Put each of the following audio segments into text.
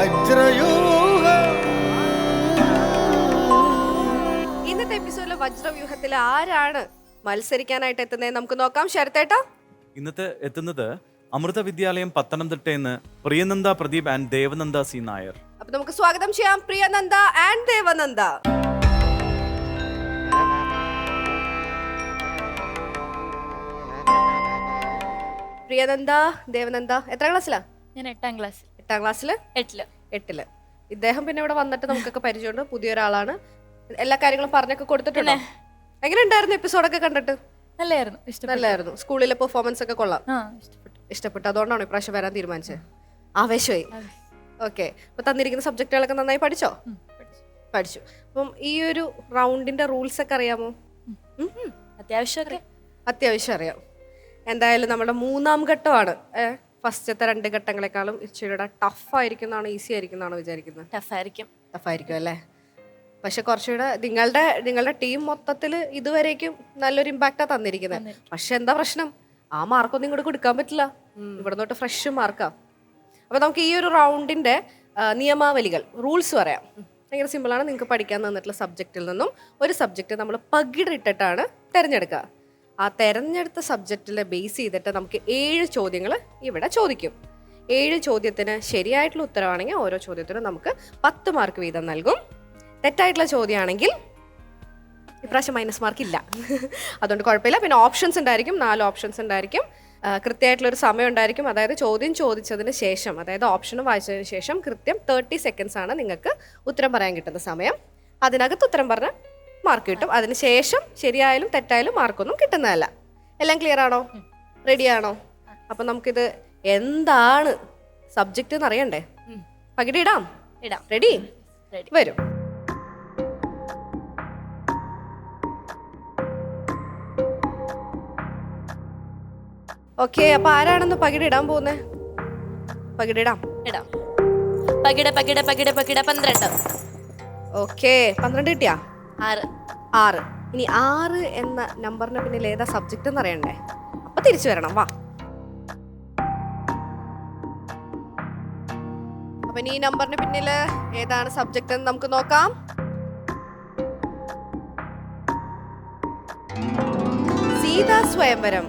വജ്രയൂഹ. ഇന്നത്തെ എപ്പിസോഡിലെ വജ്രവ്യൂഹത്തിൽ ആരാണ് മത്സരിക്കാനായിട്ട് എത്തുന്നത് നമുക്ക് നോക്കാം. ശരത്തേട്ടാ? ഇന്നത്തെ എത്തുന്നത് അമൃത വിദ്യാലയം പത്തനംതിട്ടയെന്ന് പ്രിയനന്ദ പ്രദീപ് ആൻഡ് ദേവനന്ദ സി നായർ. അപ്പൊ നമുക്ക് സ്വാഗതം ചെയ്യാം. പ്രിയനന്ദ ആൻഡ് ദേവനന്ദ. പ്രിയനന്ദ ദേവനന്ദ എത്ര ക്ലാസ്സിലാ? ഞാൻ എട്ടാം ക്ലാസ് എട്ടാം ക്ലാസ്സിൽ എട്ടിൽ. എട്ടിൽ. ഇദ്ദേഹം പിന്നെ ഇവിടെ വന്നിട്ട് നമുക്കൊക്കെ പരിചയമുണ്ട്. പുതിയൊരാളാണ്. എല്ലാ കാര്യങ്ങളും പറഞ്ഞൊക്കെ കൊടുത്തിട്ടുണ്ടോ? എങ്ങനെ ഉണ്ടായിരുന്നു എപ്പിസോഡൊക്കെ കണ്ടിട്ട്? നല്ലായിരുന്നു. നല്ലായിരുന്നു. സ്കൂളിലെ പെർഫോമൻസ് ഒക്കെ കൊള്ളാം ഇഷ്ടപ്പെട്ടു. അതുകൊണ്ടാണ് ഇപ്രാവശ്യം വരാൻ തീരുമാനിച്ചത്? ആവേശമായി. ഓക്കെ. അപ്പൊ തന്നിരിക്കുന്ന സബ്ജക്റ്റുകളൊക്കെ നന്നായി പഠിച്ചോ? പഠിച്ചു. അപ്പം ഈ ഒരു റൗണ്ടിന്റെ റൂൾസ് ഒക്കെ അറിയാമോ അത്യാവശ്യം അത്യാവശ്യം അറിയാം. എന്തായാലും നമ്മുടെ മൂന്നാം ഘട്ടമാണ്. ഫസ്റ്റത്തെ രണ്ട് ഘട്ടങ്ങളെക്കാളും ഇച്ചിരിയുടെ ടഫ് ആയിരിക്കും എന്നാണ് ഈസി ആയിരിക്കും എന്നാണ് വിചാരിക്കുന്നത് ടഫായിരിക്കും ടഫ് ആയിരിക്കും അല്ലേ? പക്ഷെ കുറച്ചുകൂടെ നിങ്ങളുടെ നിങ്ങളുടെ ടീം മൊത്തത്തിൽ ഇതുവരേക്കും നല്ലൊരു ഇമ്പാക്റ്റാ തന്നിരിക്കുന്നത് പക്ഷെ എന്താ പ്രശ്നം? ആ മാർക്കൊന്നും ഇങ്ങോട്ട് കൊടുക്കാൻ പറ്റില്ല. ഇവിടെ തൊട്ട് ഫ്രഷ് മാർക്കാ അപ്പൊ നമുക്ക് ഈ ഒരു റൗണ്ടിന്റെ നിയമാവലികൾ റൂൾസ് പറയാം. ഭയങ്കര സിമ്പിളാണ് നിങ്ങൾക്ക് പഠിക്കാൻ തന്നിട്ടുള്ള സബ്ജക്റ്റിൽ നിന്നും ഒരു സബ്ജക്റ്റ് നമ്മൾ പകിടിട്ടിട്ടാണ് തിരഞ്ഞെടുക്കുക. ആ തെരഞ്ഞെടുത്ത സബ്ജക്റ്റിൽ ബേസ് ചെയ്തിട്ട് നമുക്ക് ഏഴ് ചോദ്യങ്ങൾ ഇവിടെ ചോദിക്കും. ഏഴ് ചോദ്യത്തിന് ശരിയായിട്ടുള്ള ഉത്തരവാണെങ്കിൽ ഓരോ ചോദ്യത്തിനും നമുക്ക് പത്ത് മാർക്ക് വീതം നൽകും. തെറ്റായിട്ടുള്ള ചോദ്യമാണെങ്കിൽ ഇപ്രാവശ്യം മൈനസ് മാർക്ക് ഇല്ല. അതുകൊണ്ട് കുഴപ്പമില്ല. പിന്നെ ഓപ്ഷൻസ് ഉണ്ടായിരിക്കും. നാല് ഓപ്ഷൻസ് ഉണ്ടായിരിക്കും. കൃത്യമായിട്ടുള്ളൊരു സമയം ഉണ്ടായിരിക്കും. അതായത് ചോദ്യം ചോദിച്ചതിന് ശേഷം അതായത് ഓപ്ഷനും വായിച്ചതിന് ശേഷം കൃത്യം തേർട്ടി സെക്കൻഡ്സ് ആണ് നിങ്ങൾക്ക് ഉത്തരം പറയാൻ കിട്ടുന്ന സമയം. അതിനകത്ത് ഉത്തരം പറഞ്ഞ മാർക്ക് കിട്ടും. അതിന് ശേഷം ശരിയായാലും തെറ്റായാലും മാർക്കൊന്നും കിട്ടുന്നതല്ല. എല്ലാം ക്ലിയർ ആണോ? റെഡി ആണോ? അപ്പം നമുക്കിത് എന്താണ് സബ്ജക്റ്റ് എന്ന് അറിയണ്ടേ? പകിടി ഇടാം? ഇടാം. റെഡി റെഡി വരും. ഓക്കെ അപ്പൊ ആരാണെന്ന് പകിടി ഇടാൻ പോകുന്നേ? പകിടിടാം ഇടാം. പകിട പകിട പകിട പകിട പന്ത്രണ്ട്. ഓക്കെ പന്ത്രണ്ട് കിട്ടിയാ? ആറ് ആറ്. ഇനി ആറ് എന്ന നമ്പറിന് പിന്നിൽ ഏതാ സബ്ജക്റ്റ് എന്ന് അറിയണ്ടേ? അപ്പൊ തിരിച്ചു വരണം വാ. അപ്പൊ ഈ നമ്പറിന് പിന്നിൽ ഏതാണ് സബ്ജക്റ്റ് എന്ന് നമുക്ക് നോക്കാം. സീതാ സ്വയംവരം.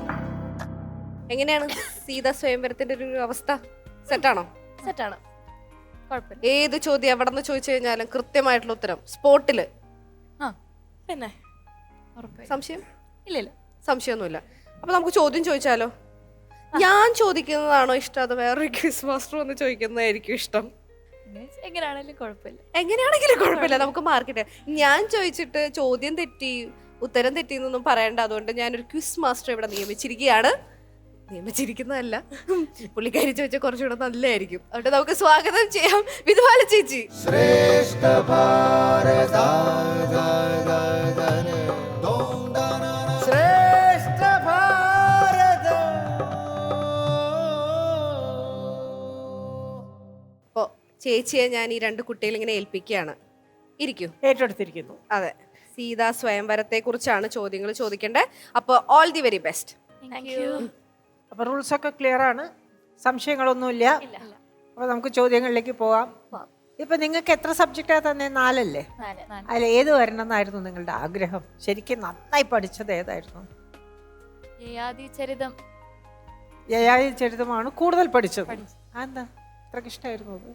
എങ്ങനെയാണ് സീതാ സ്വയംവരത്തിന്റെ ഒരു അവസ്ഥ? സെറ്റാണോ സെറ്റാണ് ഏത് ചോദ്യം എവിടെ നിന്ന് ചോദിച്ചു കഴിഞ്ഞാലും കൃത്യമായിട്ടുള്ള ഉത്തരം. സ്പോട്ടിൽ പിന്നെ? സംശയം? ഇല്ല ഇല്ല സംശയമൊന്നുമില്ല. അപ്പൊ നമുക്ക് ചോദ്യം ചോദിച്ചാലോ? ഞാൻ ചോദിക്കുന്നതാണോ ഇഷ്ടം അത് വേറൊരു ക്വിസ് മാസ്റ്റർ വന്ന് ചോദിക്കുന്നതായിരിക്കും ഇഷ്ടം? എങ്ങനെ- എങ്ങനെയാണെങ്കിലും കുഴപ്പമില്ല. എങ്ങനെയാണെങ്കിലും കുഴപ്പമില്ല. നമുക്ക് മാർക്കറ്റ് ഞാൻ ചോദിച്ചിട്ട് ചോദ്യം തെറ്റി ഉത്തരം തെറ്റി എന്നൊന്നും പറയണ്ട. അതുകൊണ്ട് ഞാനൊരു ക്വിസ് മാസ്റ്റർ ഇവിടെ നിയമിച്ചിരിക്കുകയാണ്. നിയമിച്ചിരിക്കുന്നതല്ല. പുള്ളിക്കാരി ചോദിച്ചാൽ കുറച്ചുകൂടെ നല്ലതായിരിക്കും അവിടെ നമുക്ക് സ്വാഗതം ചെയ്യാം വിധുവാല ചേച്ചി. ശ്രേഷ്ഠ ചേച്ചിയെ ഞാൻ ഈ രണ്ട് കുട്ടികൾ ഇങ്ങനെ ഏൽപ്പിക്കുകയാണ് ഇരിക്കൂ ഏറ്റെടുത്തിരിക്കുന്നു അതെ സീതാ സ്വയംവരത്തെ കുറിച്ചാണ് ചോദ്യങ്ങൾ ചോദിക്കേണ്ടത് അപ്പോൾ all the very best thank you അപ്പൊ റൂൾസ് ഒക്കെ ക്ലിയർ ആണ്. സംശയങ്ങളൊന്നുമില്ല. അപ്പോൾ അപ്പൊ നമുക്ക് ചോദ്യങ്ങളിലേക്ക് പോവാം. ഇപ്പൊ നിങ്ങൾക്ക് എത്ര സബ്ജക്റ്റാ തന്നെ? നാലല്ലേ? അല്ല ഏത് വരണം എന്നായിരുന്നു നിങ്ങളുടെ ആഗ്രഹം? ശരിക്കും നന്നായി പഠിച്ചത് ഏതായിരുന്നു? യയാതി ചരിതം യയാതി ചരിതമാണ് കൂടുതൽ പഠിച്ചത്. എന്താ അത്രയ്ക്ക് ഇഷ്ടമായിരുന്നു അത്?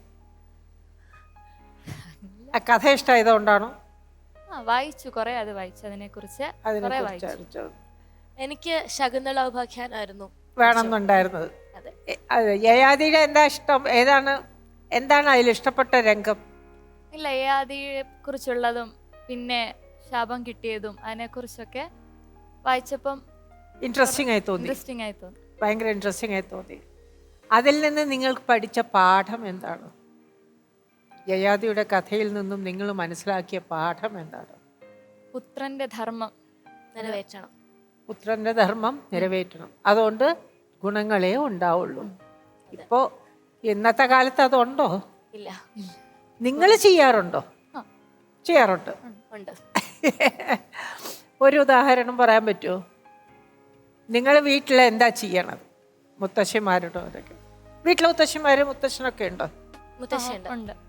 കഥ ഇഷ്ടമായതുകൊണ്ടാണോ വായിച്ചു. കുറെ അത് വായിച്ചു. അതിനെ കുറിച്ച് എനിക്ക് ശകുന്തള ഉപാഖ്യാനായിരുന്നു വേണമെന്നുണ്ടായിരുന്നത്. യയാതിയുടെ എന്താ ഇഷ്ടം? ഏതാണ്? എന്താണ് അതിൽ ഇഷ്ടപ്പെട്ട രംഗം? ഇല്ല യയാതിയെ കുറിച്ചുള്ളതും പിന്നെ ശാപം കിട്ടിയതും അതിനെ കുറിച്ചൊക്കെ വായിച്ചപ്പം ഇൻട്രസ്റ്റിംഗ് ആയി തോന്നി. ഇൻട്രസ്റ്റിംഗ് ആയി തോന്നി. ഭയങ്കര ഇൻട്രസ്റ്റിംഗ് ആയി തോന്നി. അതിൽ നിന്ന് നിങ്ങൾക്ക് പഠിച്ച പാഠം എന്താണ്? യയാദിയുടെ കഥയിൽ നിന്നും നിങ്ങൾ മനസ്സിലാക്കിയ പാഠം എന്താണ്? പുത്രന്റെ ധർമ്മം നിറവേറ്റണം. പുത്രന്റെ ധർമ്മം നിറവേറ്റണം. അതുകൊണ്ട് ഗുണങ്ങളേ ഉണ്ടാവുള്ളൂ. ഇപ്പോൾ ഇന്നത്തെ കാലത്ത് അതുണ്ടോ? ഇല്ല. നിങ്ങൾ ചെയ്യാറുണ്ടോ. ചെയ്യാറുണ്ട്. ഉണ്ട്. ഒരു ഉദാഹരണം പറയാൻ പറ്റുമോ? നിങ്ങൾ വീട്ടിൽ എന്താ ചെയ്യണത്? മുത്തശ്ശിമാരുടെ അവരൊക്കെ. വീട്ടിലെ മുത്തശ്ശിമാരും മുത്തശ്ശനൊക്കെ ഉണ്ടോ?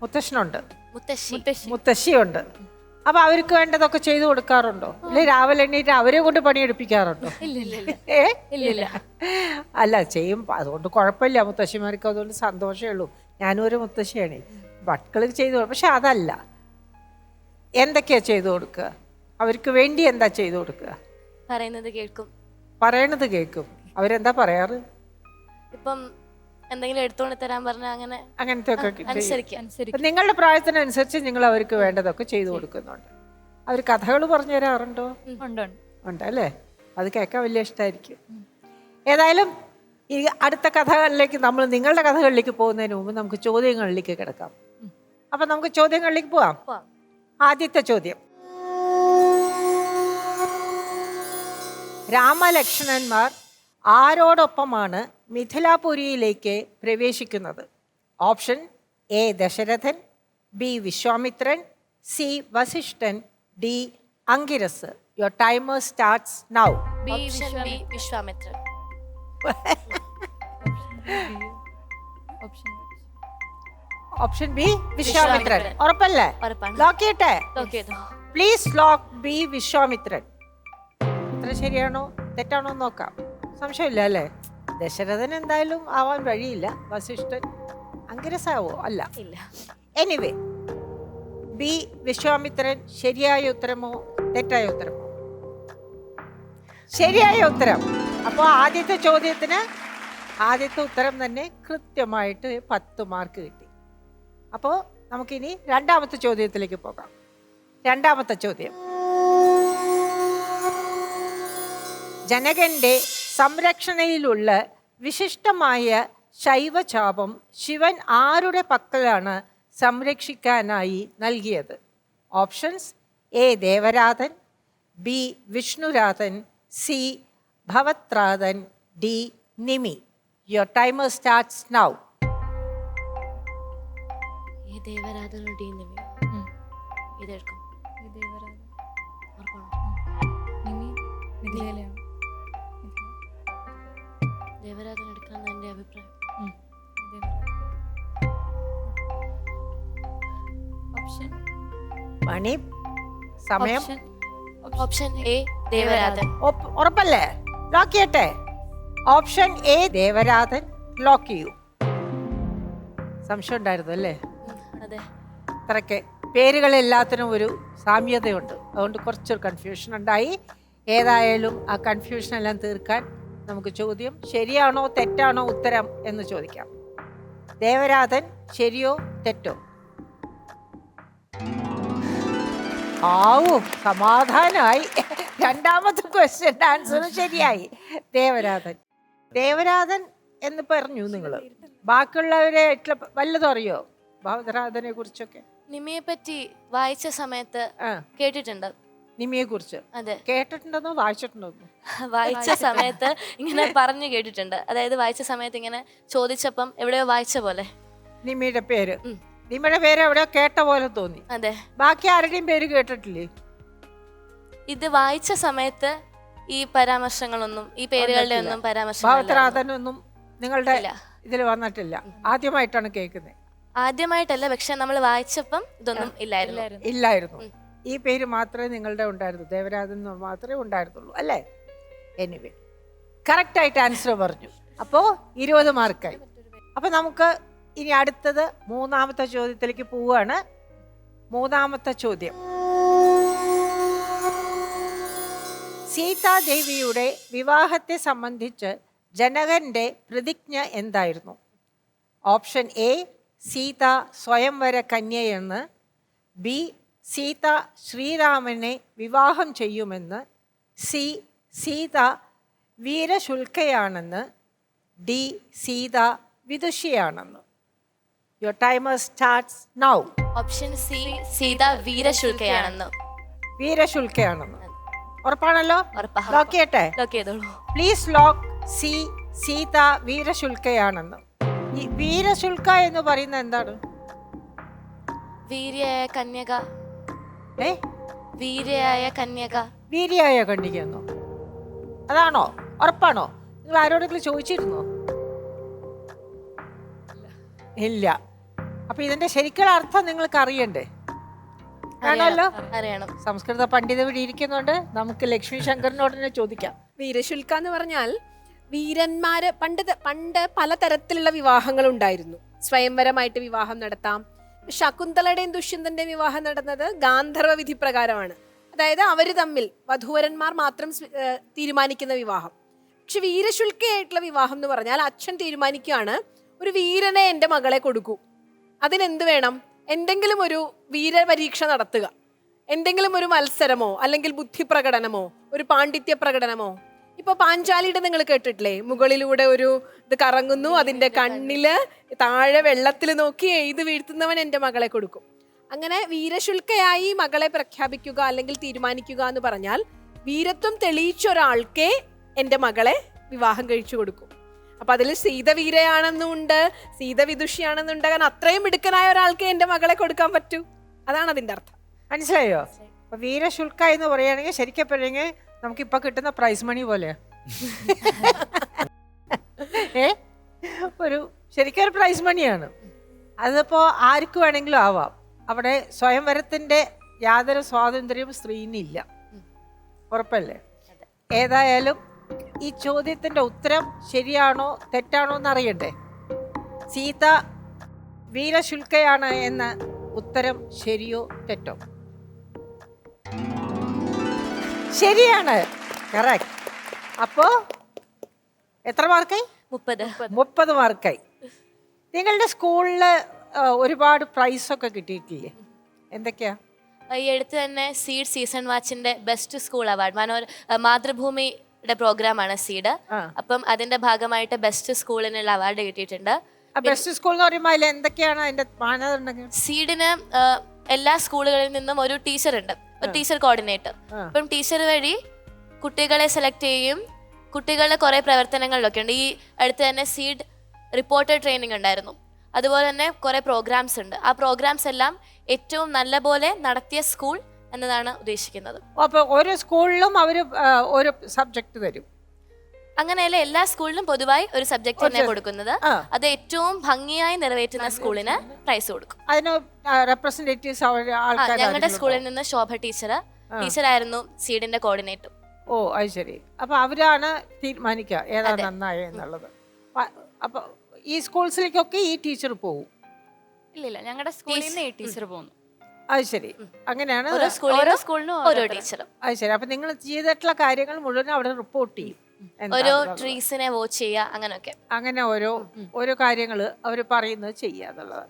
മുത്തശ്ശനുണ്ട്. മുത്തശ്ശി. മുത്തശ്ശിയുണ്ട്. അപ്പൊ അവർക്ക് വേണ്ടതൊക്കെ ചെയ്തു കൊടുക്കാറുണ്ടോ? അല്ലെ രാവിലെ എണ്ണീറ്റ് അവരെ കൊണ്ട് പണിയെടുപ്പിക്കാറുണ്ടോ? ഏ? അല്ല ചെയ്യും. അതുകൊണ്ട് കുഴപ്പമില്ല മുത്തശ്ശിമാർക്ക് അതുകൊണ്ട് സന്തോഷമേ ഉള്ളൂ. ഞാനും ഒരു മുത്തശ്ശിയാണ്. മക്കൾ ചെയ്തു കൊടുക്കും. പക്ഷെ അതല്ല. എന്തൊക്കെയാ ചെയ്തു കൊടുക്കുക? അവർക്ക് വേണ്ടി എന്താ ചെയ്തു കൊടുക്കുക? പറയുന്നത് കേൾക്കും. പറയണത് കേൾക്കും. അവരെന്താ പറയാറ്? ഇപ്പം എന്തെങ്കിലും എടുത്തോണ്ട് തരാൻ പറഞ്ഞാൽ അങ്ങനെ അങ്ങനത്തെ ഒക്കെ ചെയ്യും. അനുസരിക്കാം. അപ്പൊ നിങ്ങളുടെ പ്രായത്തിനനുസരിച്ച് നിങ്ങൾ അവർക്ക് വേണ്ടതൊക്കെ ചെയ്തു കൊടുക്കുന്നുണ്ട്. അവർ കഥകൾ പറഞ്ഞു തരാറുണ്ടോ? ഉണ്ട് ഉണ്ട്. ഉണ്ട് അല്ലേ? അത് കേൾക്കാൻ വലിയ ഇഷ്ടമായിരിക്കും ഏതായാലും ഈ അടുത്ത കഥകളിലേക്ക് നമ്മൾ നിങ്ങളുടെ കഥകളിലേക്ക് പോകുന്നതിന് മുമ്പ് നമുക്ക് ചോദ്യങ്ങളിലേക്ക് കിടക്കാം. അപ്പൊ നമുക്ക് ചോദ്യങ്ങളിലേക്ക് പോവാം. പോവാം. ആദ്യത്തെ ചോദ്യം. രാമലക്ഷ്മണന്മാർ ആരോടൊപ്പമാണ് മിഥിലാപുരിയിലേക്ക് പ്രവേശിക്കുന്നത്. Option A Dasharathan B Vishwamitran C Vasishtan D Angiras. Your timer starts now B Vishwamitran. Option B Vishwamitran. ഉറപ്പല്ലേ? ലോക്ക് ചെയ്യട്ടെ പ്ലീസ് ലോക്ക് ബി വിശ്വാമിത്രൻ. ഇത്ര ശരിയാണോ? തെറ്റാണോ നോക്കാം. സംശയമില്ല അല്ലേ? ദശരഥൻ എന്തായാലും ആവാൻ വഴിയില്ല. വസിഷ്ഠൻ അങ്കിരസാവോ അല്ല. ഇല്ല. എനിവേ ബി വിശ്വാമിത്രൻ ശരിയായ ഉത്തരമോ തെറ്റായ ഉത്തരമോ? ശരിയായ ഉത്തരം. അപ്പോൾ ആദ്യത്തെ ചോദ്യത്തിന് ആദ്യത്തെ ഉത്തരം തന്നെ കൃത്യമായിട്ട് പത്ത് മാർക്ക് കിട്ടി. അപ്പോൾ നമുക്കിനി രണ്ടാമത്തെ ചോദ്യത്തിലേക്ക് പോകാം. രണ്ടാമത്തെ ചോദ്യം. ജനകന്റെ സംരക്ഷണയിലുള്ള വിശിഷ്ടമായ ശൈവചാപം ശിവൻ ആരുടെ പക്കലാണ് സംരക്ഷിക്കാനായി നൽകിയത്? Options A. Devaradhan B. Vishnuradhan C. Bhavatradhan D. Nimi. Your timer starts now ഈ ദേവരാധന ഡി. നിമി. ഇതെടുക്കും. ദേവരാധന നിമി മിഥിലയിലെയാണ് മണി സമയം. Option A Devaradhan. ഉറപ്പല്ലേ? ലോക്ക് ചെയ്യട്ടെ. Option A Devaradhan. ലോക്ക് ചെയ്യൂ. സംശയം ഉണ്ടായിരുന്നു അല്ലേ? അത്രയ്ക്ക് അത്രയ്ക്ക് പേരുകളെല്ലാത്തിനും ഒരു സാമ്യതയുണ്ട്. അതുകൊണ്ട് കുറച്ചൊരു കൺഫ്യൂഷൻ ഉണ്ടായി. ഏതായാലും ആ കൺഫ്യൂഷൻ എല്ലാം തീർക്കാൻ നമുക്ക് ചോദ്യം ശരിയാണോ തെറ്റാണോ ഉത്തരം എന്ന് ചോദിക്കാം. ദേവരാധൻ ശരിയോ തെറ്റോ? ആവൂ സമാധാനമായി. രണ്ടാമത്തെ ക്വസ്റ്റ്യൻ ആൻസർ ശരിയായി. ദേവരാധൻ. ദേവരാധൻ എന്ന് പറഞ്ഞു നിങ്ങൾ ബാക്കിയുള്ളവരെ വല്ലതും അറിയോ? ഭാവതരാധനെ കുറിച്ചൊക്കെ. നിമിയെ പറ്റി വായിച്ച സമയത്ത് കേട്ടിട്ടുണ്ട്. നിമിയെ കുറിച്ച്? അതെ. കേട്ടിട്ടുണ്ടെന്നോ? വായിച്ചിട്ടുണ്ടോ? വായിച്ച സമയത്ത് ഇങ്ങനെ പറഞ്ഞു കേട്ടിട്ടുണ്ട്. അതായത് വായിച്ച സമയത്ത് ഇങ്ങനെ ചോദിച്ചപ്പം എവിടെയോ വായിച്ച പോലെ. നിമിയുടെ പേര്. ഉം. നിമിയുടെ പേര് എവിടെ കേട്ട പോലെ തോന്നി. അതെ. ബാക്കി ആരുടെയും പേര് കേട്ടിട്ടില്ലേ? ഇത് വായിച്ച സമയത്ത് ഈ പരാമർശങ്ങളൊന്നും ഈ പേരുകളുടെ ഒന്നും പരാമർശം നിങ്ങളുടെ. ഇതിൽ വന്നിട്ടില്ല. ആദ്യമായിട്ടാണ് കേൾക്കുന്നത് ആദ്യമായിട്ടല്ല പക്ഷെ നമ്മൾ വായിച്ചപ്പം ഇതൊന്നും ഇല്ലായിരുന്നു. ഇല്ലായിരുന്നു. ഈ പേര് മാത്രമേ നിങ്ങളുടെ ഉണ്ടായിരുന്നു. ദേവരാജൻ മാത്രമേ ഉണ്ടായിരുന്നുള്ളൂ അല്ലേ? എനിവേ കറക്റ്റ് ആയിട്ട് ആൻസർ പറഞ്ഞു. അപ്പോൾ ഇരുപത് മാർക്കായി അപ്പോൾ നമുക്ക് ഇനി അടുത്തത് മൂന്നാമത്തെ ചോദ്യത്തിലേക്ക് പോവുകയാണ്. മൂന്നാമത്തെ ചോദ്യം. സീതാദേവിയുടെ വിവാഹത്തെ സംബന്ധിച്ച് ജനകന്റെ പ്രതിജ്ഞ എന്തായിരുന്നു? ഓപ്ഷൻ എ സീത സ്വയംവര കന്യയെന്ന്. ബി സീത ശ്രീരാമനെ വിവാഹം ചെയ്യുമെന്ന്. സി സീത വീരശുൽക്കയാണെന്ന്. D Sita വിദുഷിയാണെന്ന്. Your timer starts now option C Sita വീരശുൽക്കയാണെന്ന്. വീരശുൽക്കയാണെന്ന്. ഉറപ്പാണല്ലോ? ഉറപ്പാ. ലോക്ക് ചെയ്യട്ടെ? ലോക്ക് ചെയ്തോളൂ. പ്ലീസ് ലോക്ക് സി സീത വീരശുൽക്കയാണെന്ന്. ഈ വീരശുൽക്ക എന്ന് പറയുന്നത് എന്താണ്? വീര്യായ കന്യക. ഏ? വീര്യായ കന്യക. വീര്യായ കണ്ടിക്കുന്നു അതാണോ? ഉറപ്പാണോ? നിങ്ങൾ ആരോടെങ്കിലും ചോദിച്ചിരുന്നോ? ഇല്ല. അപ്പൊ ഇതിന്റെ ശരിക്കുള്ള അർത്ഥം നിങ്ങൾക്ക് അറിയണ്ടേ? വേണമല്ലോ? അറിയണം. സംസ്കൃത പണ്ഡിത ഇവിടെ ഇരിക്കുന്നുണ്ട്. നമുക്ക് ലക്ഷ്മി ശങ്കറിനോട് തന്നെ ചോദിക്കാം. വീരശുൽക്ക എന്ന് പറഞ്ഞാൽ വീരന്മാര് പണ്ട് പണ്ട് പലതരത്തിലുള്ള വിവാഹങ്ങൾ ഉണ്ടായിരുന്നു സ്വയംവരമായിട്ട് വിവാഹം നടത്താം. ശകുന്തളയുടെയും ദുഷ്യന്തന്റെ വിവാഹം നടന്നത് ഗാന്ധർവ വിധി പ്രകാരമാണ്. അതായത് അവർ തമ്മിൽ വധൂവരന്മാർ മാത്രം തീരുമാനിക്കുന്ന വിവാഹം. പക്ഷെ വീരശുൽക്കയായിട്ടുള്ള വിവാഹം എന്ന് പറഞ്ഞാൽ അച്ഛൻ തീരുമാനിക്കുകയാണ് ഒരു വീരനെ എന്റെ മകളെ കൊടുക്കൂ. അതിനെന്ത് വേണം? എന്തെങ്കിലും ഒരു വീരപരീക്ഷ നടത്തുക. എന്തെങ്കിലും ഒരു മത്സരമോ അല്ലെങ്കിൽ ബുദ്ധി പ്രകടനമോ ഒരു പാണ്ഡിത്യ പ്രകടനമോ. ഇപ്പൊ പാഞ്ചാലിയുടെ നിങ്ങൾ കേട്ടിട്ടില്ലേ? മുകളിലൂടെ ഒരു ഇത് കറങ്ങുന്നു അതിന്റെ കണ്ണിൽ താഴെ വെള്ളത്തിൽ നോക്കി എഴുതി വീഴ്ത്തുന്നവൻ എന്റെ മകളെ കൊടുക്കും. അങ്ങനെ വീരശുൽക്കയായി മകളെ പ്രഖ്യാപിക്കുക അല്ലെങ്കിൽ തീരുമാനിക്കുക എന്ന് പറഞ്ഞാൽ വീരത്വം തെളിയിച്ച ഒരാൾക്കേ എന്റെ മകളെ വിവാഹം കഴിച്ചു കൊടുക്കും. അപ്പൊ അതിൽ സീതവീരയാണെന്നുണ്ട് സീതവിദുഷിയാണെന്നുണ്ട്. സീത വിദുഷിയാണെന്നുണ്ട് കാരണം അത്രയും മിടുക്കനായ ഒരാൾക്ക് എന്റെ മകളെ കൊടുക്കാൻ പറ്റൂ. അതാണ് അതിന്റെ അർത്ഥം. മനസ്സിലായോ? അപ്പൊ വീരശുൽക്ക എന്ന് പറയുകയാണെങ്കിൽ ശരിക്കും പറയുകയാണെങ്കിൽ നമുക്കിപ്പൊ കിട്ടുന്ന പ്രൈസ് മണി പോലെ. ഏ? ഒരു ശരിക്കും ഒരു പ്രൈസ് മണിയാണ് അതിപ്പോ ആർക്ക് വേണമെങ്കിലും ആവാം. അവിടെ സ്വയംവരത്തിന്റെ യാതൊരു സ്വാതന്ത്ര്യവും സ്ത്രീനില്ല. ഉറപ്പല്ലേ? ഏതായാലും ഈ ചോദ്യത്തിന്റെ ഉത്തരം ശരിയാണോ തെറ്റാണോ എന്ന് അറിയണ്ടേ സീത വീരശുൽക്കയാണ് എന്ന ഉത്തരം ശരിയോ തെറ്റോ? ശരിയാണ്. കറക്റ്റ് അപ്പോ എത്ര മാർക്കായി? മുപ്പത്. മുപ്പത് മാർക്കായി. നിങ്ങളുടെ സ്കൂളിൽ ഒരുപാട് പ്രൈസ് ഒക്കെ കിട്ടിയിട്ടില്ലേ? എന്തൊക്കെയാ? ഈ അടുത്ത് തന്നെ സീഡ് സീസൺ വാച്ചിന്റെ ബെസ്റ്റ് സ്കൂൾ അവാർഡ്. മനോര ആ, മാതൃഭൂമിയുടെ പ്രോഗ്രാമാണ് സീഡ്. അപ്പം അതിന്റെ ഭാഗമായിട്ട് ബെസ്റ്റ് സ്കൂളിനുള്ള അവാർഡ് കിട്ടിയിട്ടുണ്ട്. ബെസ്റ്റ് സ്കൂൾ എന്ന് പറയുമ്പോൾ അതിൽ എന്തൊക്കെയാണ് അതിന്റെ മാനദണ്ഡങ്ങൾ? സീഡിന് എല്ലാ സ്കൂളുകളിൽ നിന്നും ഒരു ടീച്ചർ ഉണ്ട്. ഒരു ടീച്ചർ കോർഡിനേറ്റർ. അപ്പം ടീച്ചർ വഴി കുട്ടികളെ സെലക്ട് ചെയ്യും. കുട്ടികളുടെ കുറെ പ്രവർത്തനങ്ങളിലൊക്കെ ഉണ്ട്. ഈ അടുത്ത് തന്നെ സീഡ് റിപ്പോർട്ടർ ട്രെയിനിങ് ഉണ്ടായിരുന്നു. അതുപോലെ തന്നെ കുറെ പ്രോഗ്രാംസ് ഉണ്ട്. ആ പ്രോഗ്രാംസ് എല്ലാം ഏറ്റവും നല്ല പോലെ നടത്തിയ സ്കൂൾ എന്നതാണ് ഉദ്ദേശിക്കുന്നത്. അപ്പോൾ ഓരോ സ്കൂളിലും അവർ ഒരു സബ്ജക്റ്റ് സബ്ജക്ട് തരും അങ്ങനെയല്ല എല്ലാ സ്കൂളിലും പൊതുവായി ഒരു സബ്ജക്ട് തന്നെ കൊടുക്കുന്നത്. അത് ഏറ്റവും ഭംഗിയായി നിറവേറ്റുന്ന സ്കൂളിന് പ്രൈസ് കൊടുക്കും. അതിന് റെപ്രസെന്റേറ്റീവ്സ് ഞങ്ങളുടെ സ്കൂളിൽ നിന്ന് ശോഭ ടീച്ചർ ടീച്ചറായിരുന്നു സീഡിന്റെ കോർഡിനേറ്റർ ഓ അത് ശരി. അപ്പൊ അവരാണ് തീരുമാനിക്കുക ഏതാണ് നന്നായ എന്നുള്ളത്. അപ്പൊ ഈ സ്കൂൾസിലേക്കൊക്കെ ഈ ടീച്ചർ പോകും ഇല്ലില്ല ഞങ്ങളുടെ സ്കൂളിൽ നിന്ന് ഈ ടീച്ചർ പോകുന്നു. അത് ശരി. അങ്ങനെയാണ് ഓരോ സ്കൂളിൽ സ്കൂളിനും ഓരോ ടീച്ചറും. അത് ശരി. അപ്പൊ നിങ്ങൾ ചെയ്തിട്ടുള്ള കാര്യങ്ങൾ മുഴുവൻ അവിടെ റിപ്പോർട്ട് ചെയ്യും. ഓരോ. ട്രീസിനെ വാച്ച് ചെയ്യുക അങ്ങനെയൊക്കെ. അങ്ങനെ ഓരോ ഓരോ കാര്യങ്ങൾ അവർ പറയുന്നത് ചെയ്യുക എന്നുള്ളത്.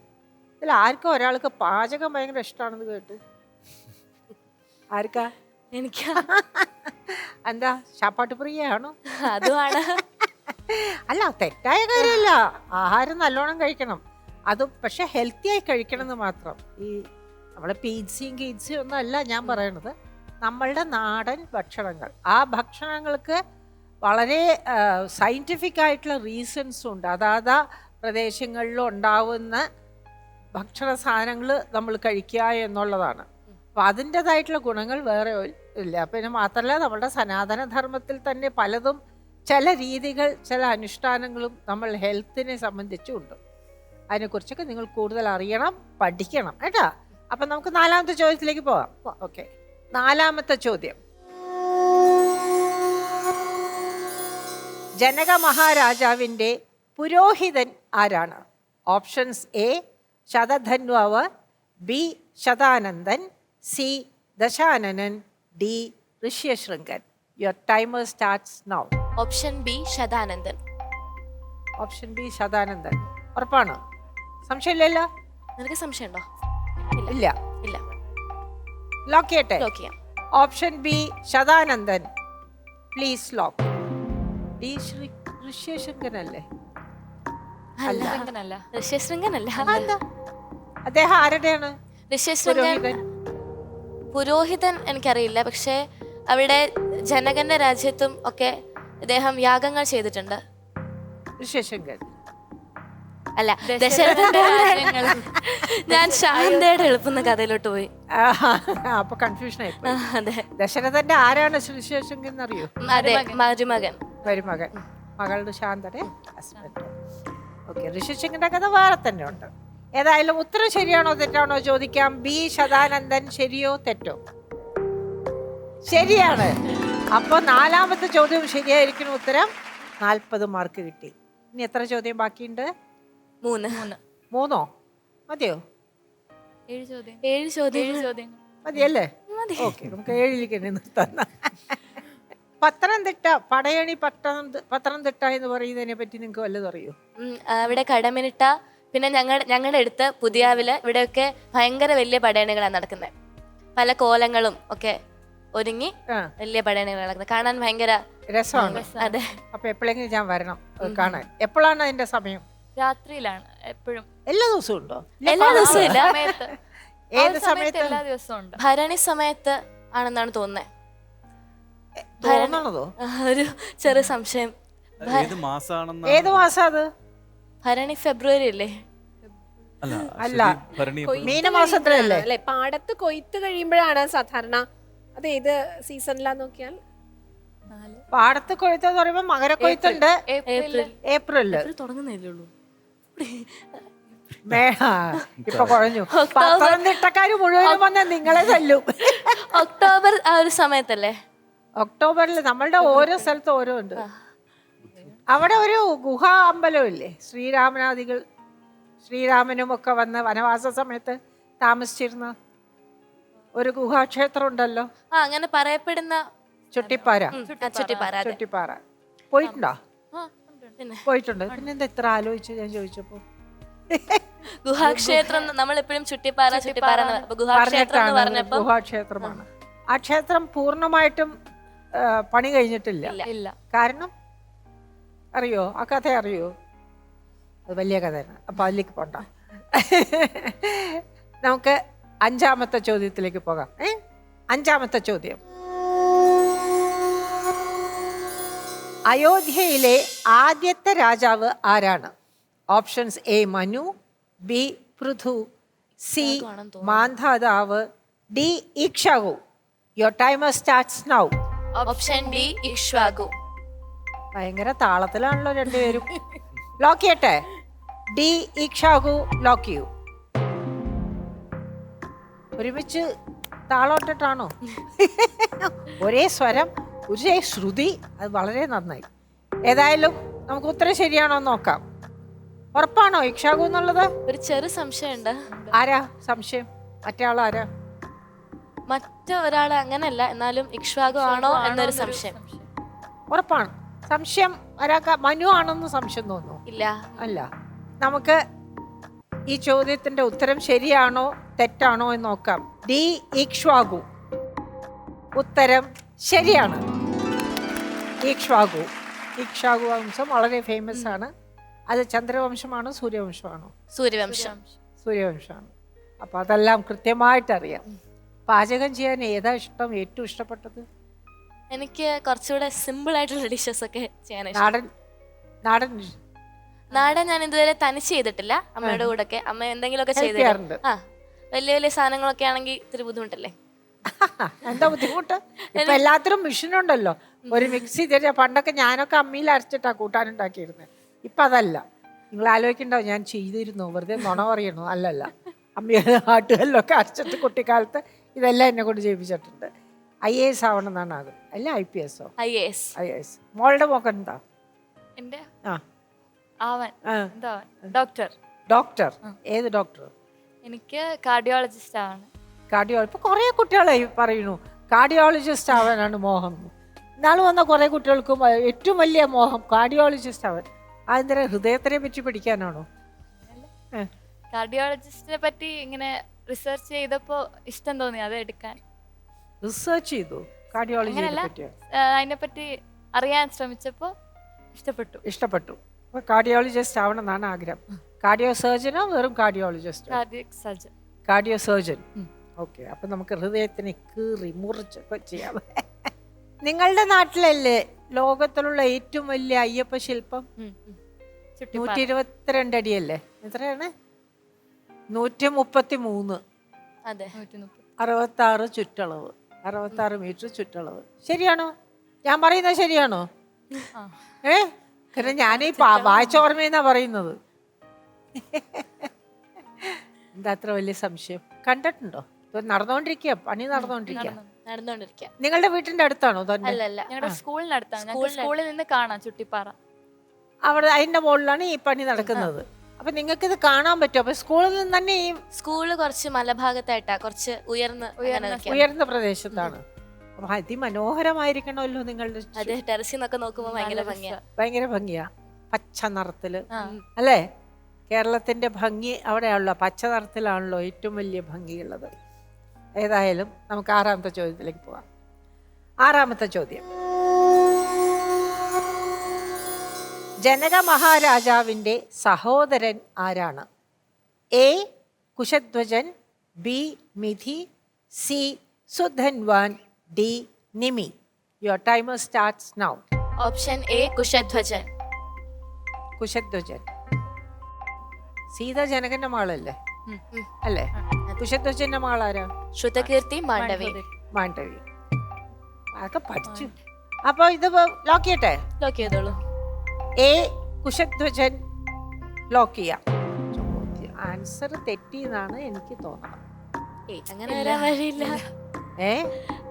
ഇതിൽ ആർക്കും ഒരാൾക്ക് പാചകം ഭയങ്കര ഇഷ്ടമാണെന്ന് കേട്ട്? ആർക്കാ? എനിക്ക് എന്താ? ചാപ്പാട്ട് പ്രിയാണോ? അതുമാണ്. അല്ല തെറ്റായ കാര്യമല്ല. ആഹാരം നല്ലോണം കഴിക്കണം. അത് പക്ഷെ ഹെൽത്തി ആയി കഴിക്കണം എന്ന് മാത്രം ഈ നമ്മളെ പീച്ചിയും കീച്ചിയും ഒന്നും അല്ല ഞാൻ പറയണത്. നമ്മളുടെ നാടൻ ഭക്ഷണങ്ങൾ. ആ ഭക്ഷണങ്ങൾക്ക് വളരെ സയന്റിഫിക് ആയിട്ടുള്ള റീസൺസ് ഉണ്ട്. അതാത് പ്രദേശങ്ങളിൽ ഉണ്ടാവുന്ന ഭക്ഷണ സാധനങ്ങൾ നമ്മൾ കഴിക്കുക എന്നുള്ളതാണ്. അപ്പം അതിന്റെതായിട്ടുള്ള ഗുണങ്ങൾ വേറെ ഇല്ല. പിന്നെ മാത്രമല്ല നമ്മുടെ സനാതന ധർമ്മത്തിൽ തന്നെ പലതും ചില രീതികൾ ചില അനുഷ്ഠാനങ്ങളും നമ്മൾ ഹെൽത്തിനെ സംബന്ധിച്ചുണ്ട് അതിനെക്കുറിച്ചൊക്കെ നിങ്ങൾ കൂടുതൽ അറിയണം പഠിക്കണം കേട്ടാ? അപ്പം നമുക്ക് നാലാമത്തെ ചോദ്യത്തിലേക്ക് പോവാം. ഓക്കെ നാലാമത്തെ ചോദ്യം. ജനക മഹാരാജാവിന്റെ പുരോഹിതൻ ആരാണ്? Options A Shatadhanvav B Shatanandan C Dashananan D Rishyashringan. Your timer starts now option B Shatanandan. Option B Shatanandan. ഉറപ്പാണോ? സംശയമില്ലല്ലോ? നിനക്ക് സംശയമുണ്ടോ? ഇല്ല. ഇല്ല. ലോക്ക് ചെയ്യട്ടെ? ലോക്ക് ചെയ്യാം. Option B Shatanandan. Please lock D Shri Rishyashringan അല്ലേ. ഋഷ്യശൃംഗനല്ല. അദ്ദേഹം ആരുടെയാണ്? ഋഷ്യശൃംഗൻ പുരോഹിതൻ. പുരോഹിതൻ എനിക്കറിയില്ല. പക്ഷേ അവിടെ ജനകന്റെ രാജ്യത്തും ഒക്കെ അദ്ദേഹം യാഗങ്ങൾ ചെയ്തിട്ടുണ്ട്. ഋഷ്യശൃംഗൻ. അല്ല ദശരഥന്റെ ഞാൻ ശാന്തയുടെ എളുപ്പുന്ന കഥയിലോട്ട് പോയി. അപ്പൊ കൺഫ്യൂഷൻ ആയി അതെ. ദശരഥന്റെ ആരാണ് സുവിശേഷം എന്നറിയോ? അതെ മരുമകൻ. മരുമകൻ. മകളുടെ ശാന്തയുടെ ഹസ്ബൻഡ് ഓക്കെ ഋഷ്യശൃംഗന്റെ കഥ വേറെ തന്നെ ഉണ്ട്. ഏതായാലും ഉത്തരം ശരിയാണോ തെറ്റാണോ ചോദിക്കാം. ബി. ശതാനന്ദൻ ശരിയോ തെറ്റോ? ശരിയാണ്. അപ്പൊ നാലാമത്തെ ചോദ്യം ശരിയായിരിക്കണം ഉത്തരം നാൽപ്പത് മാർക്ക് കിട്ടി. ഇനി എത്ര ചോദ്യം ബാക്കിയുണ്ട്? മൂന്ന്. മൂന്ന്. മൂന്നോ? മതിയോ? ഏഴ് ചോദ്യം. ഏഴ് ചോദ്യം ഏഴ് ചോദ്യങ്ങൾ. മതിയല്ലേ? ഓക്കെ നമുക്ക് ഏഴിലേക്ക് തന്നെ. നിർത്താം പത്തനംതിട്ട പടയണി പട്ടണം പത്തനംതിട്ട എന്ന് പറയുന്നതിനെ പറ്റി നിങ്ങൾക്ക് വല്ലതും അറിയോ? ഉം, ആ, ഇവിടെ കടമിനിട്ട പിന്നെ ഞങ്ങൾ ഞങ്ങളുടെ അടുത്ത് പുതിയാവിൽ ഇവിടെയൊക്കെ ഭയങ്കര വലിയ പടയണികളാണ് നടക്കുന്നത് പല കോലങ്ങളും ഒക്കെ ഒരുങ്ങി ആ. വലിയ പടയണികൾ നടക്കുന്നത് കാണാൻ ഭയങ്കര രസമാണ്. അതെ. അപ്പൊ എപ്പോഴെങ്കിലും ഞാൻ വരണം അത് കാണാൻ. എപ്പോഴാണ് അതിന്റെ സമയം? രാത്രിയിലാണ് എപ്പോഴും. എല്ലാ ദിവസവും ഉണ്ടോ? എല്ലാ ദിവസവും ഇല്ല സമയത്ത്. ആ ഏത് ഒരു സമയത്ത് എല്ലാ ദിവസവും ഉണ്ട്. ഭരണി സമയത്ത് ആണെന്നാണ് തോന്നുന്നത് തോന്നണതോ? ഒരു ചെറിയ സംശയം. ഏത് മാസാണെന്ന് ഏത് മാസാ അത് ഭരണി ഫെബ്രുവരി അല്ലേ? അല്ല ഭരണി എപ്പോഴും- മീനമാസത്തിലല്ലേ അല്ലെ? പാടത്ത് കൊയ്ത്ത് കഴിയുമ്പോഴാണ് സാധാരണ അത് ഏത് സീസണിലാ നോക്കിയാൽ? പാടത്ത് കൊയ്ത്ത് എന്ന് പറയുമ്പോ മകരക്കൊയ്ത്തുണ്ട്. ഏപ്രിൽ. ഏപ്രിലിൽ ഇത് തുടങ്ങുന്നില്ലേ ഉള്ളൂ. ഇപ്പൊ പത്തനംതിട്ടക്കാര് മുഴുവനും വന്ന നിങ്ങളെ തല്ലും. ഒക്ടോബർ ആ ഒരു സമയത്തല്ലേ? ഒക്ടോബറിൽ നമ്മളുടെ ഓരോ സ്ഥലത്തും ഓരോ ഉണ്ട്. അവിടെ ഒരു ഗുഹാ അമ്പലമില്ലേ ശ്രീരാമനാദികൾ ശ്രീരാമനും ഒക്കെ വന്ന് വനവാസ സമയത്ത് താമസിച്ചിരുന്ന ഒരു ഗുഹാക്ഷേത്രം ഉണ്ടല്ലോ ആ അങ്ങനെ പറയപ്പെടുന്ന ചുട്ടിപ്പാറ. ചുട്ടിപ്പാറ ചുട്ടിപ്പാറ. പോയിട്ടുണ്ടോ? പോയിട്ടുണ്ട്. പിന്നെ എന്താ ഇത്ര ആലോചിച്ച് ഞാൻ ചോദിച്ചപ്പോ? ഗുഹാക്ഷേത്രം നമ്മൾ എപ്പോഴും ചുറ്റിപ്പാറ ചുറ്റിപ്പാറ. എന്ന് ഗുഹാക്ഷേത്രം പറഞ്ഞപ്പോ ഗുഹാക്ഷേത്രമാണ്. ആ ക്ഷേത്രം പൂർണമായിട്ടും പണി കഴിഞ്ഞിട്ടില്ല. ഇല്ല. കാരണം അറിയോ? ആ കഥ അറിയോ? അത് വലിയ കഥയാണ്. അപ്പൊ അതിലേക്ക് പോണ്ട. നമുക്ക് അഞ്ചാമത്തെ ചോദ്യത്തിലേക്ക് പോകാം. ഏ? അഞ്ചാമത്തെ ചോദ്യം. അയോധ്യയിലെ ആദ്യത്തെ രാജാവ് ആരാണ്? Options A Manu B Prithu C Mandhatav D Ikshvaku your timer starts now option D Ikshvagu ഭയങ്കര താളത്തിലാണല്ലോ രണ്ടുപേരും. ലോക്ക് ചെയ്യട്ടെ? ഡി ഇക്ഷാഗു ലോക്ക് ചെയ്യൂ ഒരുമിച്ച് താളോട്ടിട്ടാണോ ഒരേ സ്വരം. ഒരേ ശ്രുതി അത് വളരെ നന്നായി. ഏതായാലും നമുക്ക് ഉത്തരം ശരിയാണോ എന്ന് നോക്കാം. ഉറപ്പാണോ ഇക്ഷാഗു എന്നുള്ളത്? ഒരു ചെറു സംശയമുണ്ട്. ആരാ? സംശയം? മറ്റേ ആരാ? മറ്റൊരാൾ അങ്ങനല്ല എന്നാലും ഇക്ഷ്വാഗു ആണോ എന്നൊരു സംശയം. ഉറപ്പാണ്. സംശയം ഒരാൾക്ക് മനു ആണെന്ന് സംശയം തോന്നുന്നു. ഇല്ല. അല്ല. നമുക്ക് ഈ ചോദ്യത്തിന്റെ ഉത്തരം ശരിയാണോ തെറ്റാണോ എന്ന് നോക്കാം. ഡി ഇക്ഷ്വാഗു ഉത്തരം ശരിയാണ്. ഇക്ഷ്വാഗു ഇക്ഷ്വാഗു വംശം വളരെ ഫേമസ് ആണ്. അത് ചന്ദ്രവംശമാണോ സൂര്യവംശമാണോ? സൂര്യവംശം. സൂര്യവംശമാണ്. അപ്പോൾ അതെല്ലാം കൃത്യമായിട്ട് അറിയാം പാചകം ചെയ്യാൻ ഏതാ ഇഷ്ടം? ഏറ്റവും ഇഷ്ടപ്പെട്ടത്? എനിക്ക് കുറച്ചുകൂടെ സിമ്പിൾ ആയിട്ടുള്ള ഡിഷസ് ഒക്കെ ചെയ്യാൻ നാടൻ നാടൻ നാടൻ ഞാൻ ഇതുവരെ തനിച്ച് ചെയ്തിട്ടില്ല. അമ്മയുടെ കൂടെ ഒക്കെ അമ്മ എന്തെങ്കിലുമൊക്കെ ചെയ്തിട്ടുണ്ട്. ആ വലിയ വലിയ സാധനങ്ങളൊക്കെ ആണെങ്കിൽ ഇത്തിരി ബുദ്ധിമുട്ടല്ലേ? എന്താ ബുദ്ധിമുട്ട്? എല്ലാത്തിനും മെഷീൻ ഉണ്ടല്ലോ. ഒരു മിക്സി തരിക പണ്ടൊക്കെ ഞാനൊക്കെ അമ്മിയിൽ അരച്ചിട്ടാ കൂട്ടാനുണ്ടാക്കിയിരുന്നത് ഇപ്പം അതല്ല. നിങ്ങൾ ആലോചിക്കണ്ടാവും ഞാൻ ചെയ്തിരുന്നു. വെറുതെ നുണ പറയണു അല്ലല്ല. അമ്മിയുടെ ആട്ടുകല്ലൊക്കെ അരച്ചിട്ട് കുട്ടിക്കാലത്ത് ഇതെല്ലാം എന്നെ കൊണ്ട് ചെയ്യിപ്പിച്ചിട്ടുണ്ട്. ഐ എ എസ് ആവണം എന്നാണ് അത് അല്ല? ഐ പി എസോ ഐ എസ്. I S. മോളുടെ മോക്കൻ എന്താ എന്റെ ആ. ആവാൻ എന്താ ഡോക്ടർ. ഡോക്ടർ? ഏത് ഡോക്ടർ? എനിക്ക് കാർഡിയോളജിസ്റ്റ് ആണ്. കാർഡിയോളജി ഇപ്പൊ കുറെ കുട്ടികളെ പറയുന്നു. കാർഡിയോളജിസ്റ്റ് ആവാനാണ് മോഹം. നാളെ വന്ന കുറെ കുട്ടികൾക്കും ഏറ്റവും വലിയ മോഹം കാർഡിയോളജിസ്റ്റ് അവൻ. അതെന്തിനാ ഹൃദയത്തിനെ പറ്റി പഠിക്കാനാണോ? കാർഡിയോളജിസ്റ്റിനെ പറ്റി ഇങ്ങനെ റിസർച്ച് ചെയ്തപ്പോ ഇഷ്ടം തോന്നി അത് എടുക്കാൻ. റിസർച്ച് ചെയ്തു അതിനെപ്പറ്റി അറിയാൻ ശ്രമിച്ചപ്പോ ഇഷ്ടപ്പെട്ടു. ഇഷ്ടപ്പെട്ടു. കാർഡിയോളജിസ്റ്റ് ആവണം എന്നാണ് ആഗ്രഹം. കാർഡിയോ സർജനോ വെറും cardiologist surgeon cardio surgeon okay അപ്പൊ നമുക്ക് ഹൃദയത്തിനെ കീറി മുറിച്ചൊക്കെ ചെയ്യാം. നിങ്ങളുടെ നാട്ടിലല്ലേ ലോകത്തിലുള്ള ഏറ്റവും വലിയ അയ്യപ്പ ശില്പം നൂറ്റി ഇരുപത്തിരണ്ട് അടിയല്ലേ? എത്രയാണ്? നൂറ്റി മുപ്പത്തി മൂന്ന് അറുപത്തി ആറ് ചുറ്റളവ്. അറുപത്തി ആറ് മീറ്റർ ചുറ്റളവ്. ശരിയാണോ? ഞാൻ പറയുന്നത് ശരിയാണോ? ഏ? കാരണം ഞാൻ ഈ വായിച്ച ഓർമ്മയെന്നാ പറയുന്നത്. എന്താ അത്ര വലിയ സംശയം? കണ്ടിട്ടുണ്ടോ? ഇപ്പൊ നടന്നുകൊണ്ടിരിക്കുക പണി നടന്നുകൊണ്ടിരിക്കുക നടന്നുകൊണ്ടിരിക്കുക നിങ്ങളുടെ വീട്ടിന്റെ അടുത്താണോ തന്നെ? അല്ലല്ല. ഞങ്ങളുടെ സ്കൂളിനടുത്താണ്. ഞങ്ങൾക്ക് സ്കൂളിൽ നിന്ന് കാണാം ചുട്ടിപ്പാറ. അവിടെ അതിന്റെ മുകളിലാണ് ഈ പണി നടക്കുന്നത്. അപ്പൊ നിങ്ങൾക്ക് ഇത് കാണാൻ പറ്റുമോ? അപ്പൊ സ്കൂളിൽ നിന്ന് തന്നെ ഈ സ്കൂൾ കുറച്ച് മലഭാഗത്തായിട്ടാ. കുറച്ച് ഉയർന്ന് ഉയർന്ന പ്രദേശത്താണ്. അപ്പൊ അതിമനോഹരമായിരിക്കണമല്ലോ നിങ്ങളുടെ അത് ടെറസിൽ നിന്നൊക്കെ നോക്കുമ്പോൾ ഭയങ്കര ഭംഗിയാ. ഭയങ്കര ഭംഗിയാ. പച്ച നിറത്തിൽ. അല്ലേ? കേരളത്തിന്റെ ഭംഗി അവിടെയാണല്ലോ. പച്ച നിറത്തിലാണല്ലോ ഏറ്റവും വലിയ ഭംഗിയുള്ളത്. ഏതായാലും നമുക്ക് ആറാമത്തെ ചോദ്യത്തിലേക്ക് പോവാം. ആറാമത്തെ ചോദ്യം. ജനക മഹാരാജാവിന്റെ സഹോദരൻ ആരാണ്? A. Kushadhwajan B. Mithi C. Sudhanvan D. Nimi. Your timer starts now option A Kushadhwajan. Kushadhwajan. Sita ജനകന്റെ. ഉം. അല്ലേ? കുശധ്വജന്റെ മകളാരാ ശ്രുതകീർത്തി മാണ്ഡവി. മാണ്ഡവി. അതൊക്കെ പഠിച്ചു. അപ്പൊ ഇത് ലോക്ക് ചെയ്യട്ടെ? ലോക്ക് ചെയ്തോളൂ. എ കുശധ്വജൻ ലോക്ക് ചെയ്യാം. ആൻസർ തെറ്റിയെന്നാണ് എനിക്ക് തോന്നുന്നത് അങ്ങനെ വരാൻ വഴിയില്ല. ഏ?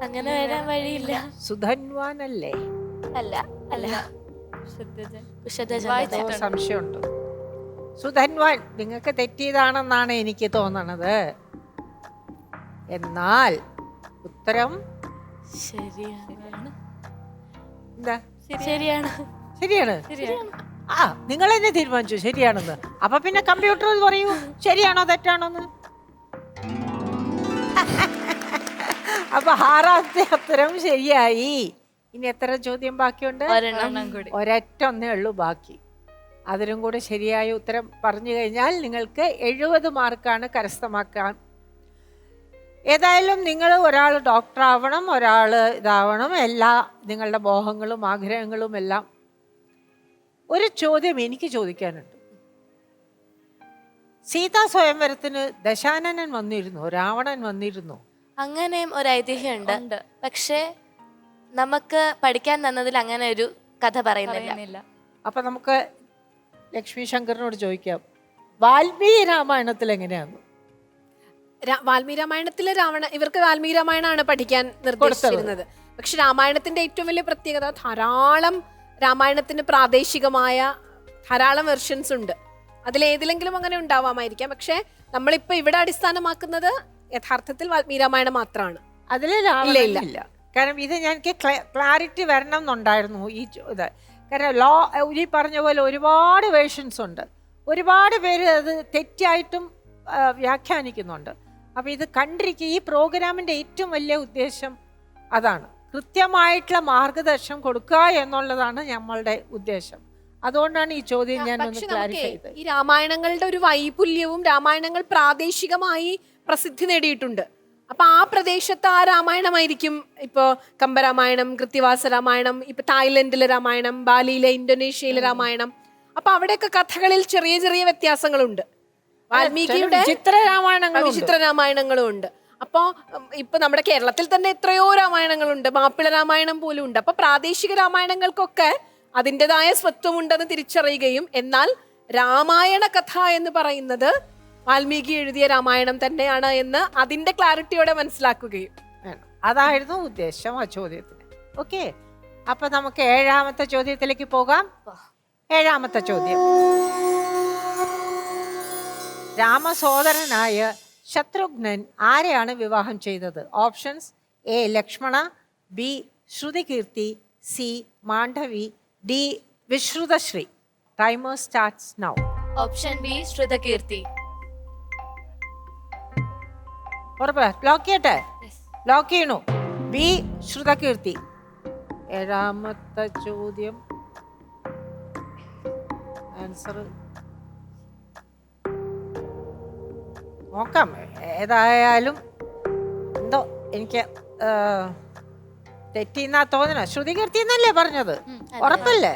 അങ്ങനെ വരാൻ വഴിയില്ല. സുധൻവാൻ അല്ലേ അല്ല. അല്ല. സംശയമുണ്ട്. സുധൻവാൻ നിങ്ങൾക്ക് തെറ്റിയതാണെന്നാണ് എനിക്ക് തോന്നണത്. എന്നാൽ ഉത്തരം ശരിയാണ്. എന്താ? ശരിയാണ്. ആ നിങ്ങൾ എന്നെ തീരുമാനിച്ചു. ശരിയാണെന്ന്. അപ്പൊ പിന്നെ കമ്പ്യൂട്ടർ പറയൂ. ശരിയാണോ തെറ്റാണോന്ന് അപ്പൊ ആറാമത്തെ ഉത്തരം ശരിയായി. ഇനി എത്ര ചോദ്യം ബാക്കിയുണ്ട്? ഒരൊറ്റ ഒന്നേ ഉള്ളൂ ബാക്കി. അതിലും കൂടെ ശരിയായ ഉത്തരം പറഞ്ഞു കഴിഞ്ഞാൽ നിങ്ങൾക്ക് എഴുപത് മാർക്കാണ് കരസ്ഥമാക്കാൻ ഏതായാലും നിങ്ങൾ ഒരാൾ ഡോക്ടറാവണം ഒരാൾ ഇതാവണം. എല്ലാ നിങ്ങളുടെ മോഹങ്ങളും ആഗ്രഹങ്ങളും എല്ലാം. ഒരു ചോദ്യം എനിക്ക് ചോദിക്കാനുണ്ട്. സീതാ സ്വയംവരത്തിന് ദശാനനൻ വന്നിരുന്നു രാവണൻ വന്നിരുന്നു. അങ്ങനെയും ഒരു ഐതിഹ്യമുണ്ട്. ഉണ്ട്. പക്ഷേ നമുക്ക് പഠിക്കാൻ തന്നതിൽ അങ്ങനെ ഒരു കഥ പറയുന്നില്ല. അപ്പൊ നമുക്ക് ലക്ഷ്മി ശങ്കറിനോട് ചോദിക്കാം വാൽമീകി രാമായണത്തിൽ എങ്ങനെയാന്ന്? രാ- വാൽമീകി രാമായണത്തിലെ രാവണ ഇവർക്ക് വാൽമീകി രാമായണമാണ് പഠിക്കാൻ നിർദ്ദേശിച്ചിരുന്നത്. പക്ഷെ രാമായണത്തിന്റെ ഏറ്റവും വലിയ പ്രത്യേകത ധാരാളം രാമായണത്തിന് പ്രാദേശികമായ ധാരാളം വെർഷൻസ് ഉണ്ട്. അതിലേതിലെങ്കിലും അങ്ങനെ ഉണ്ടാവാമായിരിക്കാം. പക്ഷെ നമ്മളിപ്പോ ഇവിടെ അടിസ്ഥാനമാക്കുന്നത് യഥാർത്ഥത്തിൽ വാൽമീകി രാമായണം മാത്രമാണ് അതിലില്ല കാരണം ഇത് ഞാൻ ക്ലാരിറ്റി വരണം എന്നുണ്ടായിരുന്നു ഈ ഇത്. കാരണം ലോ ഈ പറഞ്ഞ പോലെ ഒരുപാട് വേർഷൻസ് ഉണ്ട്. ഒരുപാട് പേര് അത് തെറ്റായിട്ടും വ്യാഖ്യാനിക്കുന്നുണ്ട്. അപ്പോൾ ഇത് കണ്ടിരിക്കുക ഈ പ്രോഗ്രാമിന്റെ ഏറ്റവും വലിയ ഉദ്ദേശം അതാണ്. കൃത്യമായിട്ടുള്ള മാർഗദർശനം കൊടുക്കുക എന്നുള്ളതാണ് നമ്മളുടെ ഉദ്ദേശം. അതുകൊണ്ടാണ് ഈ ചോദ്യം ഞാൻ ഒന്ന് ക്ലാരിഫൈ ചെയ്തത്. ഈ രാമായണങ്ങളുടെ ഒരു വൈപുല്യവും രാമായണങ്ങൾ പ്രാദേശികമായി പ്രസിദ്ധി നേടിയിട്ടുണ്ട്. അപ്പൊ ആ പ്രദേശത്ത് ആ രാമായണമായിരിക്കും ഇപ്പോ കമ്പരാമായണം കൃത്യവാസ രാമായണം ഇപ്പൊ തായ്ലൻഡിലെ രാമായണം ബാലിയിലെ ഇന്തോനേഷ്യയിലെ രാമായണം. അപ്പൊ അവിടെയൊക്കെ കഥകളിൽ ചെറിയ ചെറിയ വ്യത്യാസങ്ങളുണ്ട്. വാൽമീകിയുടെ ചിത്രരാമായണങ്ങളും ചിത്രരാമായണങ്ങളും ഉണ്ട്. അപ്പോ ഉം, ഇപ്പൊ നമ്മുടെ കേരളത്തിൽ തന്നെ എത്രയോ രാമായണങ്ങളുണ്ട്. മാപ്പിള രാമായണം പോലും ഉണ്ട്. അപ്പൊ പ്രാദേശിക രാമായണങ്ങൾക്കൊക്കെ അതിന്റെതായ സ്വത്വമുണ്ടെന്ന് തിരിച്ചറിയുകയും എന്നാൽ രാമായണ കഥ എന്ന് പറയുന്നത് വാൽമീകി എഴുതിയ രാമായണം തന്നെയാണ് എന്ന് അതിന്റെ ക്ലാരിറ്റിയോടെ മനസ്സിലാക്കുകയും അതായിരുന്നു ഉദ്ദേശം ആ ചോദ്യത്തിന്. ഓക്കെ. അപ്പൊ നമുക്ക് ഏഴാമത്തെ ചോദ്യത്തിലേക്ക് പോകാം. ഏഴാമത്തെ ചോദ്യം. രാമസോദരനായ ശത്രുഘ്നൻ ആരെയാണ് വിവാഹം ചെയ്തത്? Options A Lakshmana B Shrutakirti C Mandavi D Vishrutashri. Timer starts now option B Shrutakirti. ഉറപ്പ്. ലോക്ക് ചെയ്യട്ടെ? ലോക്ക് ചെയ്യണു. ബി ശ്രുതകീർത്തി. ഏഴാമത്തെ ചോദ്യം. ആൻസർ നോക്കാം. ഏതായാലും എന്തോ എനിക്ക് തെറ്റിന്നാ തോന്നണ. ശ്രുതികീർത്തി എന്നല്ലേ പറഞ്ഞത് ഉറപ്പല്ലേ.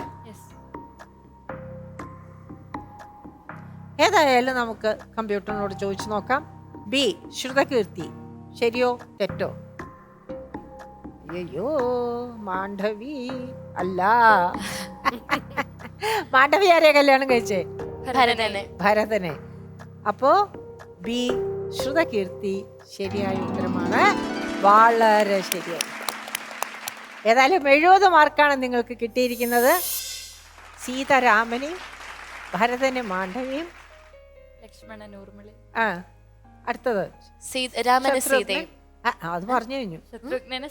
ഏതായാലും നമുക്ക് കമ്പ്യൂട്ടറിനോട് ചോദിച്ചു നോക്കാം. ബി ശ്രുതകീർത്തി. ശരിയോ തെറ്റോ? അയ്യോ മാണ്ഡവി അല്ല. മാണ്ഡവി ആരെയാ കല്യാണം കഴിച്ചേ? ഭരതനെ. ഭരതനെ. അപ്പോ ബി ശ്രുതകീർത്തി ശരിയായ ഉത്തരമാണ്. വളരെ ശരിയായി. ഏതായാലും എഴുപത് മാർക്കാണ് നിങ്ങൾക്ക് കിട്ടിയിരിക്കുന്നത്. സീതാരാമനെയും ഭരതന് മാണ്ഡവിയും. ലക്ഷ്മണൻ ഊർമിളി ആ അടുത്തത്. സീതയും. അത് പറഞ്ഞു കഴിഞ്ഞു. ശത്രുഘ്നന്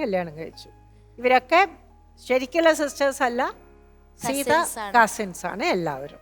കല്യാണം കഴിച്ചു. ഇവരൊക്കെ ശരിക്കുള്ള സിസ്റ്റേഴ്സ് അല്ല സീത കാസിൻസ് ആണ്. എല്ലാവരും.